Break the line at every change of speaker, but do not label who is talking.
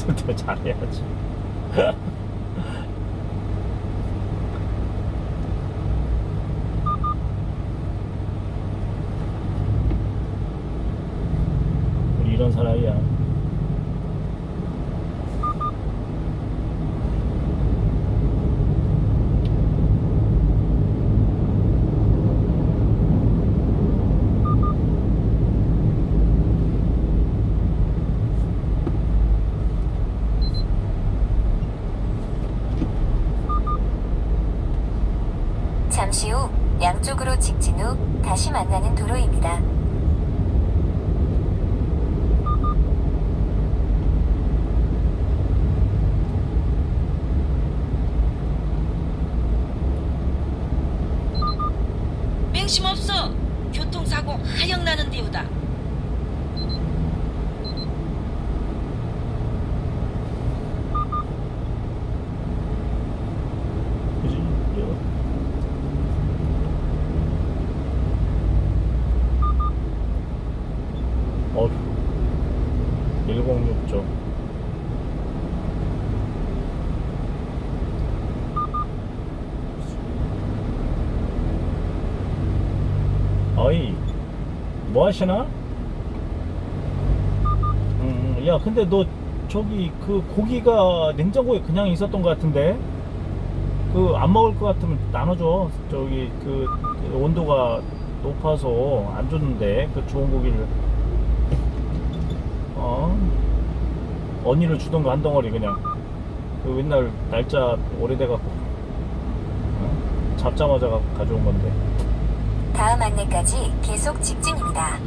없을 때 잘해야지. 이런 사람이야.
잠시 후 양쪽으로 직진 후 다시 만나는 도로입니다.
맹심 없어. 교통사고 하영 나는 데우다.
그지? 어휴 106조 어이 뭐 하시나? 음, 야 근데 너 저기 그 고기가 냉장고에 그냥 있었던 것 같은데 그 안 먹을 것 같으면 나눠줘. 저기 그 온도가 높아서 안 좋는데 그 좋은 고기를 어 언니를 주던가 한 덩어리 그냥 그 맨날 날짜 오래돼갖고 어? 잡자마자 가- 가져온 건데
다음 안내까지 계속 직진입니다.